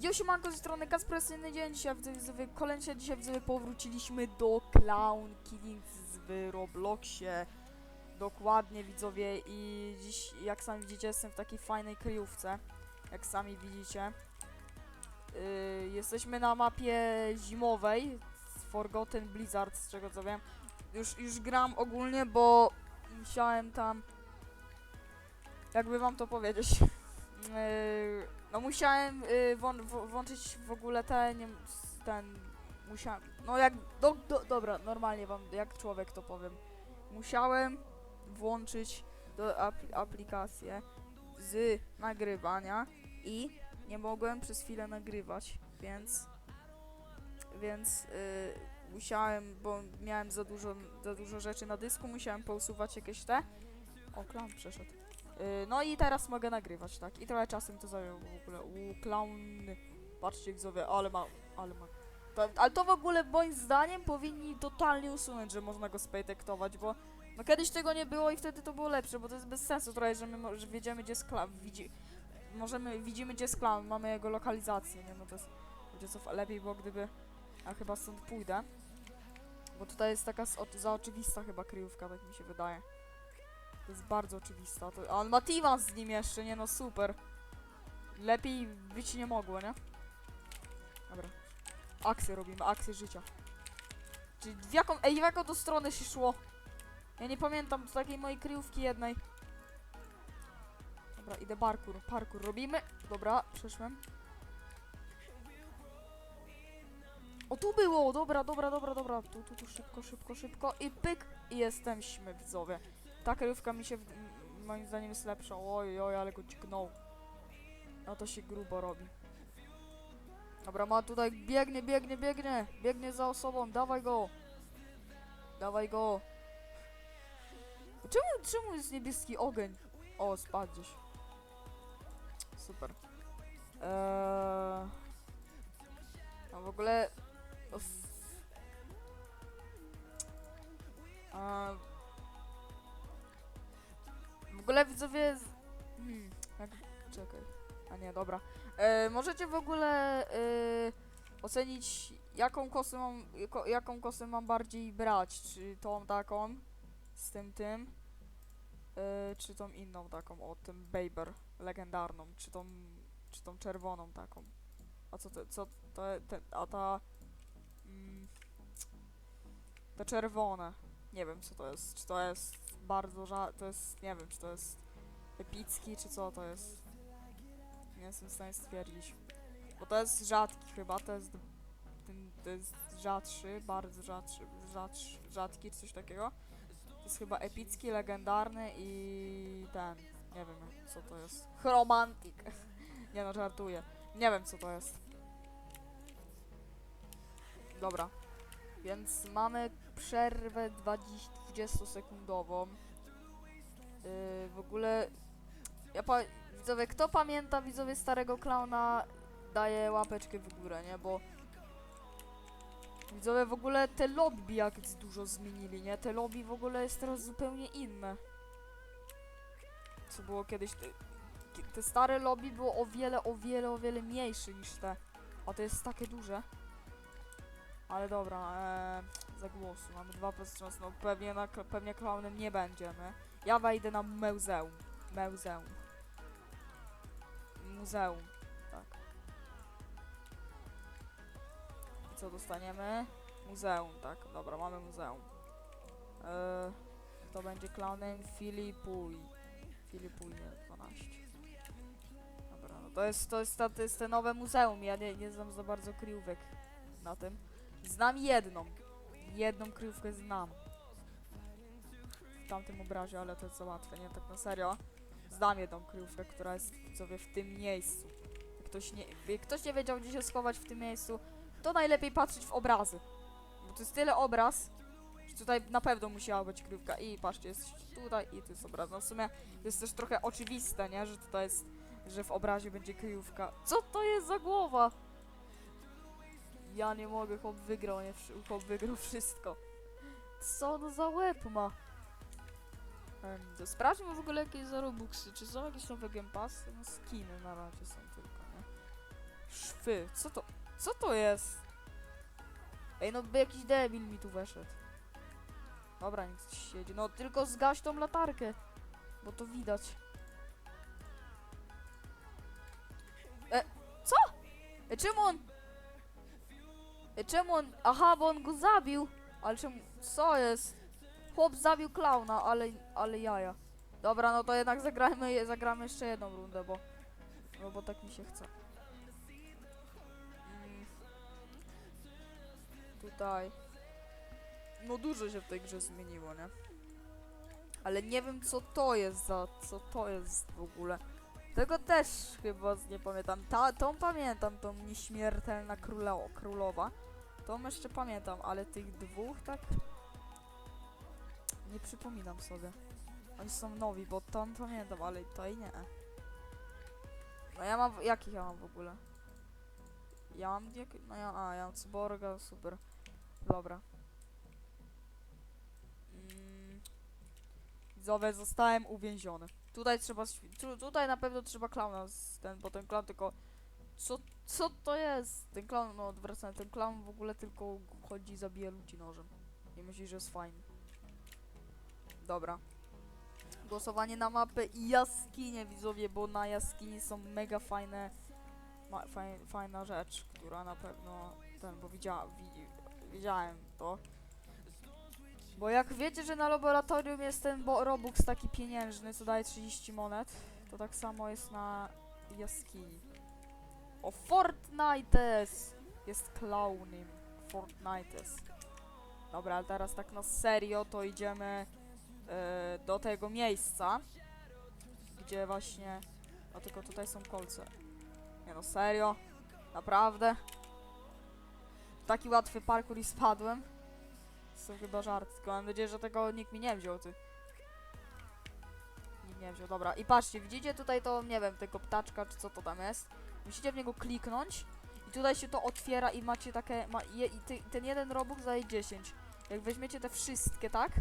Yo, siemanko, ze strony Kaspresyjny Dzień, dzisiaj widzowie, kolejny dzisiaj widzowie powróciliśmy do Clown Killings w Robloxie. Dokładnie widzowie i dziś, jak sami widzicie, jestem w takiej fajnej kryjówce, jak sami widzicie. Yy, jesteśmy na mapie zimowej, z Forgotten Blizzard, z czego co wiem. Już, już gram ogólnie, bo musiałem tam, jakby wam to powiedzieć, Yy, no musiałem w- włączyć w ogóle ten, nie, ten, musiałem, no jak, do, do, dobra, normalnie wam, jak człowiek to powiem. Musiałem włączyć do apl- aplikację z nagrywania i nie mogłem przez chwilę nagrywać, więc, więc yy, musiałem, bo miałem za dużo, za dużo rzeczy na dysku, musiałem pousuwać jakieś te. O, klan przeszedł. Yy, No i teraz mogę nagrywać, tak? I trochę czasem to zajęło w ogóle. U klauny. Patrzcie widzowie, ale ma. Ale ma. To, ale to w ogóle moim zdaniem powinni totalnie usunąć, że można go spejtektować, bo no kiedyś tego nie było i wtedy to było lepsze, bo to jest bez sensu trochę, że my że wiedziemy gdzie jest klaun. Widzi, możemy, widzimy gdzie jest klaun, mamy jego lokalizację, nie? No to jest. Będzie co lepiej było gdyby. A chyba stąd pójdę. Bo tutaj jest taka za oczywista chyba kryjówka, tak mi się wydaje. To jest bardzo oczywista. To, on ma teama z nim jeszcze, nie no super. Lepiej być nie mogło, nie? Dobra. Akcję robimy, akcję życia. Czyli w jaką, ej, w jaką to stronę się szło? Ja nie pamiętam z takiej mojej kryjówki jednej. Dobra, idę parkour, parkour robimy. Dobra, przeszłem. O, tu było, dobra, dobra, dobra, dobra. Tu, tu, tu, szybko, szybko, szybko i pyk. I jesteśmy, widzowie. Ta kryjówka mi się w, moim zdaniem jest lepsza. Oj, oj, ale go dźgnął. No to się grubo robi. Dobra, ma tutaj biegnie, biegnie, biegnie. Biegnie za osobą, dawaj go. Dawaj go. Czemu, czemu jest niebieski ogień? O, spadł gdzieś. Super. Eee... No w ogóle... Eee... W ogóle widzowie. z- Hmm, jak. Czekaj. A nie, dobra. E, możecie w ogóle e, ocenić, jaką kosę mam. Jaką kosę mam bardziej brać. Czy tą taką z tym tym. E, czy tą inną taką, o tym Baber legendarną, czy tą, czy tą czerwoną taką. A co to, co to, te, a ta, mm, te czerwone, nie wiem co to jest, czy to jest bardzo ża- to jest, nie wiem, czy to jest epicki, czy co to jest. Nie jestem w stanie stwierdzić. Bo to jest rzadki chyba, to jest, ten, to jest rzadszy, bardzo rzadszy, rzadszy, rzadki, czy coś takiego. To jest chyba epicki, legendarny i ten, nie wiem co to jest. Chromantik. nie no, żartuję. Nie wiem co to jest. Dobra. Więc mamy przerwę 20, 20 sekundową. Yy, w ogóle ja pa widzowie, kto pamięta widzowie starego klauna daje łapeczkę w górę, nie? Bo widzowie w ogóle te lobby jak dużo zmienili, nie? Te lobby w ogóle jest teraz zupełnie inne. Co było kiedyś te, te stare lobby było o wiele, o wiele, o wiele mniejsze niż te. A to jest takie duże. Ale dobra, eee, za głosu. Mamy dwa podczas, no pewnie, na, pewnie klaunem nie będziemy. Ja wejdę na muzeum. Muzeum. Muzeum. Tak. I co dostaniemy? Muzeum, tak. Dobra, mamy muzeum. Eee, to będzie klaunem. Filipuj, nie, 12. Dobra, no to jest, to jest, to jest te nowe muzeum. Ja nie, nie znam za bardzo kryjówek na tym. Znam jedną. Jedną kryjówkę znam w tamtym obrazie, ale to jest za łatwe, nie? Tak na serio. Znam jedną kryjówkę, która jest sobie w tym miejscu. Ktoś, nie, ktoś nie wiedział, gdzie się schować w tym miejscu, to najlepiej patrzeć w obrazy. Bo to jest tyle obraz, że tutaj na pewno musiała być kryjówka. I patrzcie, jest tutaj i to jest obraz. No w sumie jest też trochę oczywiste, nie? Że tutaj jest, że w obrazie będzie kryjówka. Co to jest za głowa? Ja nie mogę, chłop wygrał, nie? Chłop wygrał wszystko. Co on za łeb ma? Sprawdźmy w ogóle jakieś za Robuxy. Czy są jakieś nowe Game Passy? No skiny na razie są tylko, nie? Sz- Fy, co to, co to jest? Ej, no by jakiś debil mi tu weszedł. Dobra, nic siedzi. No tylko zgaś tą latarkę, bo to widać. E, co? E, czemu on... Czemu on... Aha, bo on go zabił. Ale czemu... Co jest? Chłop zabił klauna, ale, ale jaja. Dobra, no to jednak zagramy jeszcze jedną rundę, bo... No bo tak mi się chce. Mm. Tutaj. No dużo się w tej grze zmieniło, nie? Ale nie wiem co to jest za... co to jest w ogóle. Tego też chyba nie pamiętam. Ta, tą pamiętam, tą nieśmiertelna królowa. Tą jeszcze pamiętam, ale tych dwóch tak... Nie przypominam sobie. Oni są nowi, bo tą pamiętam, ale i nie. No ja mam... Jakich ja mam w ogóle? Ja mam... Jak, no ja... A, ja mam cyborga, super. Dobra. Mm. Zostałem uwięziony. Tutaj trzeba... Tu, tutaj na pewno trzeba klauna ten, bo ten klaun tylko... Co, co to jest? Ten klaun, no odwracam, ten klaun w ogóle tylko chodzi i zabija ludzi nożem. I myśli, że jest fajny. Dobra. Głosowanie na mapę i jaskinie, widzowie, bo na jaskini są mega fajne... Ma, faj, fajna rzecz, która na pewno... Ten, bo widzia, widzi, widziałem to. Bo jak wiecie, że na laboratorium jest ten Robux taki pieniężny, co daje 30 monet, to tak samo jest na jaskini. O, Fortnites! Jest clownem. Fortnites. Dobra, ale teraz tak na serio to idziemy e, do tego miejsca, gdzie właśnie... No tylko tutaj są kolce. Nie no, serio? Naprawdę? Taki łatwy parkour i spadłem? To chyba żart, tylko mam nadzieję, że tego nikt mi nie wziął, ty. Nikt nie wziął, dobra. I patrzcie, widzicie tutaj to, nie wiem, tego ptaczka, czy co to tam jest? Musicie w niego kliknąć i tutaj się to otwiera i macie takie, ma, je, i ty, ten jeden robux daje 10. Jak weźmiecie te wszystkie, tak?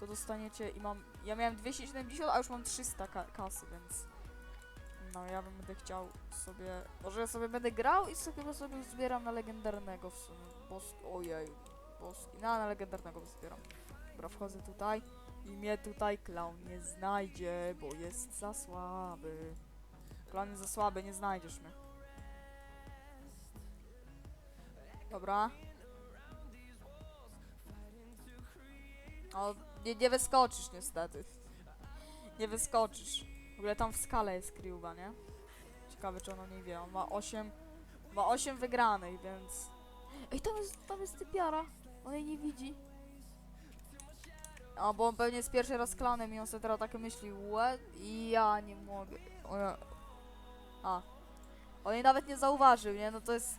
To dostaniecie i mam, ja miałem 270, a już mam 300 ka kasy, więc... No, ja bym będę chciał sobie, może ja sobie będę grał i sobie sobie zbieram na legendarnego w sumie. Bosk, ojej, boski, no na legendarnego zbieram. Dobra, wchodzę tutaj i mnie tutaj clown nie znajdzie, bo jest za słaby. Jest za słaby, nie znajdziesz mnie. Dobra. O, nie, nie wyskoczysz niestety. Nie wyskoczysz. W ogóle tam w skale jest kryuba, nie? Ciekawe, czy ono nie wie. On ma 8... Ma 8 wygranych, więc... Ej, tam jest, tam jest typiara. On jej nie widzi. A, bo on pewnie jest pierwszy raz klanem i on sobie teraz takie myśli, what? Ja nie mogę. O. A. On jej nawet nie zauważył, nie? No to jest...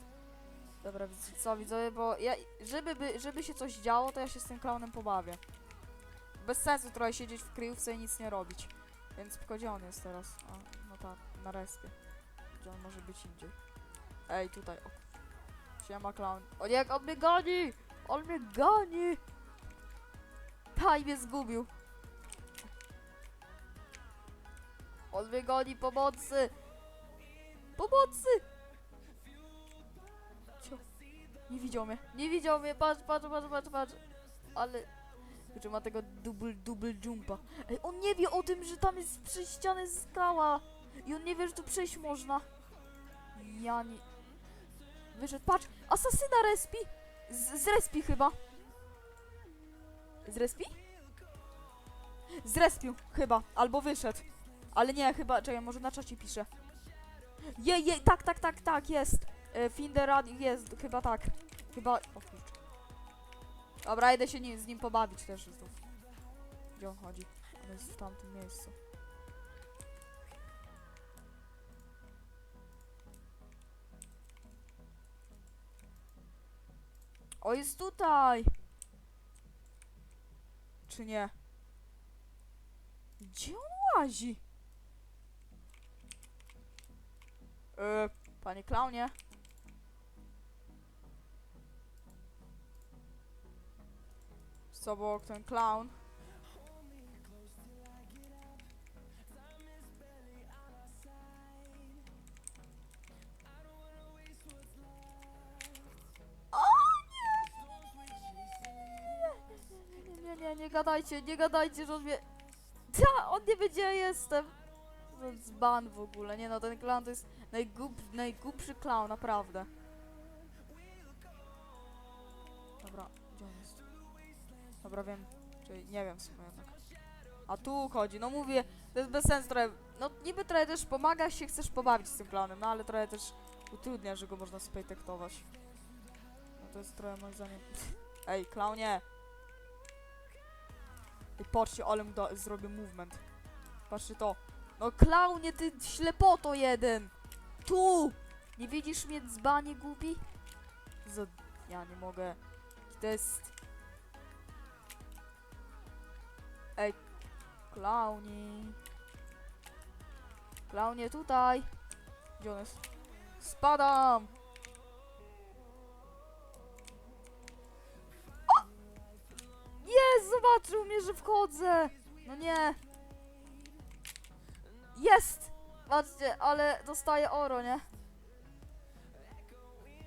Dobra, co widzowie, bo ja... Żeby, by, żeby się coś działo, to ja się z tym klaunem pobawię. Bez sensu trochę siedzieć w kryjówce i nic nie robić. Więc gdzie on jest teraz? A, no tak, na respie. Gdzie on może być indziej? Ej, tutaj, o. Siema clown. O nie, on mnie goni! On mnie goni! Taj mnie zgubił. On mnie goni, pomocy! Pomocy! Cio. Nie widział mnie, nie widział mnie, patrz, patrz, patrz, patrz, patrz. Ale... Czy ma tego double, double jumpa. Ej, on nie wie o tym, że tam jest przy ścianie skała. I on nie wie, że tu przejść można. Ja nie... Wyszedł, patrz! Asasyna respi! Z, z respi chyba. Z respi? Z respiu, chyba. Albo wyszedł. Ale nie, chyba, czekaj, może na czacie pisze. Je, je, tak, tak, tak, tak, jest. E, jest, chyba tak. Chyba, o. Dobra, idę się nim, z nim pobawić też znów. Gdzie on chodzi? On jest w tamtym miejscu. O, jest tutaj! Czy nie? Gdzie on łazi? Panie klaunie. Z sobą ten clown. nie, nie gadajcie, nie gadajcie, że on mnie... Ta, on nie będzie, ja jestem. Zban w ogóle, nie no, ten klan to jest najgub, najgłupszy clown, naprawdę. Dobra, gdzie on jest? Dobra, wiem, czyli nie wiem w sumie jednak. A tu chodzi, no mówię, to jest bez sensu trochę, no niby trochę też pomaga się, chcesz pobawić z tym clownem, no ale trochę też utrudnia, że go można spejtektować. No to jest trochę moim zdaniem... Ej, klaunie! Ej, patrzcie, ale mu zrobię movement. Patrzcie to. No klaunie, ty ślepoto jeden! Tu! Nie widzisz mnie, dzbanie gubi? Za... Ja nie mogę. To jest... Ej, klauni. Klaunie, tutaj! Gdzie on jest? Spadam! O! Jest! Zobaczył mnie, że wchodzę! No nie! Jest! Patrzcie, ale dostaję oro, nie?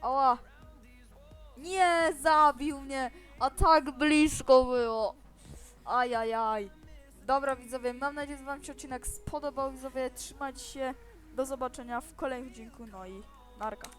Ała! Nie! Zabił mnie! A tak blisko było! Ajajaj! Dobra widzowie, mam nadzieję, że wam się odcinek spodobał widzowie. Trzymajcie się. Do zobaczenia w kolejnym odcinku. No i narka.